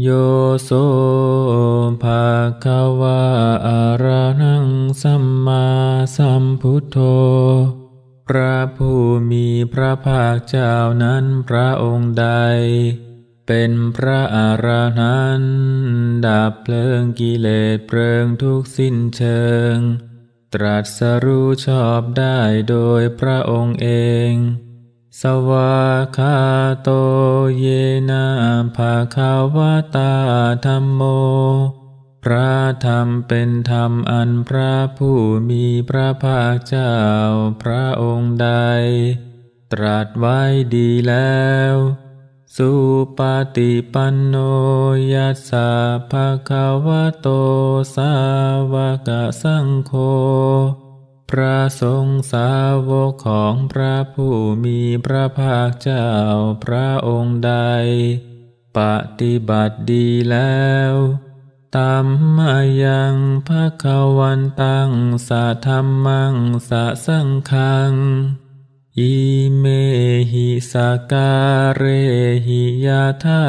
โยโสภาควาอะระหังสัมมาสัมพุทโธ พระผู้มีพระภาคเจ้านั้นพระองค์ใด เป็นพระอารหันต์ดับเพลิงกิเลสเพลิงทุกสิ้นเชิง ตรัสรู้ชอบได้โดยพระองค์เอง สวากาโตเยนะภาคาวตาธรรมโม พระธรรมเป็นธรรมอันพระผู้มีพระภาคเจ้าพระองค์ใด ตรัสไว้ดีแล้ว สุปฏิปันโนยัสสะภะคะวโตสาวกสังโฆ ระสงฆ์สาวกของพระผู้มีพระภาคเจ้าพระองค์ใด ปฏิบัติดีแล้วตัมมายังภะคะวันตังสะธรรมังสะสังคัง อิเมหิสการเรหิยาธา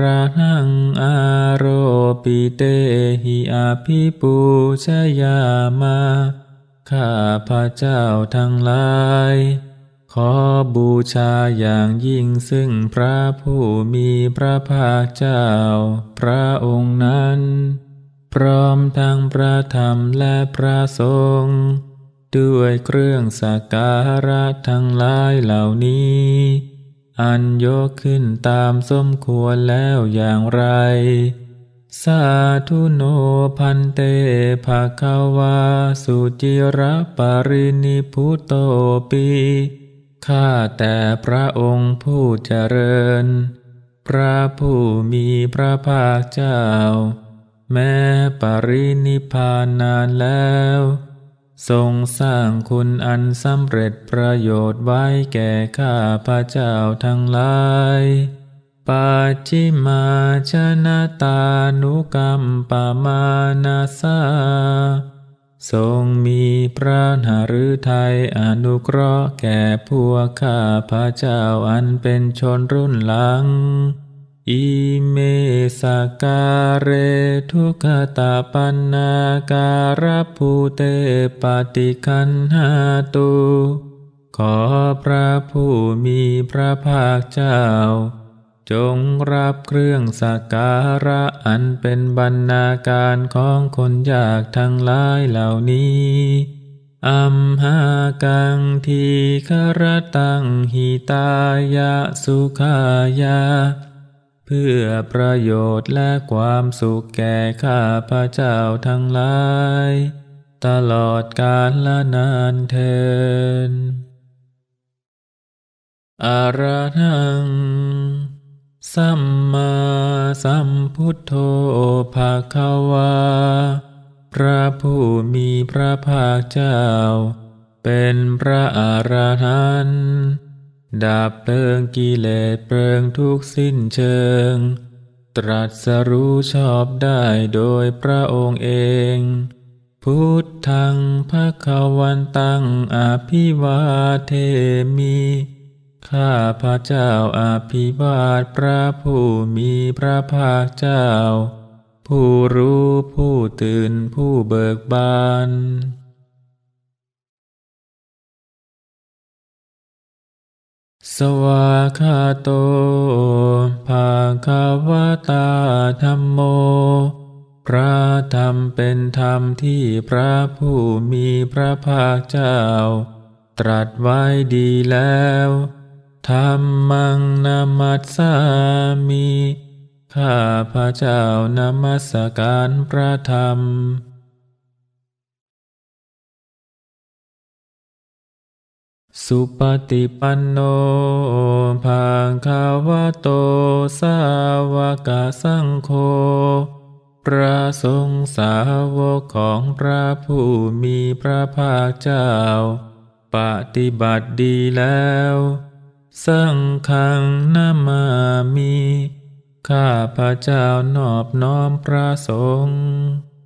ระหังอาโรปิเตหิอาภิปูชยามา ข้าพระเจ้าทั้งหลาย ขอบูชาอย่างยิ่งซึ่งพระผู้มีพระภาคเจ้า พระองค์นั้น พร้อมทั้งพระธรรมและพระสงฆ์ด้วยเครื่องสักการะทั้งหลายเหล่านี้ อันยกขึ้นตามสมควรแล้วอย่างไร สาธุโนพันเตภาคาวาสุจิระปารินิพุโตปีข้าแต่พระองค์ผู้เจริญ พระผู้มีพระภาคเจ้า แม้ปรินิพพานนานแล้ว ทรงสร้างคุณอันสำเร็จประโยชน์ไว้แก่ข้าพระเจ้าทั้งหลาย ปัจจิมาชนะตานุกรรมปามานาสาทรงมีพระหฤทัยอนุเคราะห์แก่พวกข้าพระเจ้าอันเป็นชนรุ่นหลัง อิเมสการเรทุกขตาปันนาการภูเตปฏิคันหาตุขอพระผู้มีพระภาคเจ้า จงรับเครื่องสักการะอันเป็นบรรณาการของคนยากทั้งหลายเหล่านี้อัมหากังทีครตังหิตายะสุขายา เพื่อประโยชน์และความสุขแก่ข้าพระเจ้าทั้งหลาย ตลอดกาลละนานเทินอะรหัง สัมมาสัมพุทโธภาควา พระผู้มีพระภาคเจ้า เป็นพระอรหันต์ดับเพลิงกิเลสเพลิงทุกสิ้นเชิง ตรัสรู้ชอบได้โดยพระองค์เอง พุทธังภะควันตังอภิวาเทมิ ข้าพระเจ้าอาภิวาทพระผู้มีพระภาคเจ้า ผู้รู้ผู้ตื่นผู้เบิกบานสวากาโต ภาคาวตาธรรมโม พระธรรมเป็นธรรมที่พระผู้มีพระภาคเจ้า ตรัสไว้ดีแล้ว ธรรมังนามัสสามิข้าพระเจ้านมัสการพระธรรม สุปฏิปันโนภาคาวะโต สาวกสังโฆพระสงฆ์สาวกของพระผู้มีพระภาคเจ้า ปฏิบัติดีแล้ว สังขังนามามี ข้าพระเจ้านอบน้อมพระสงฆ์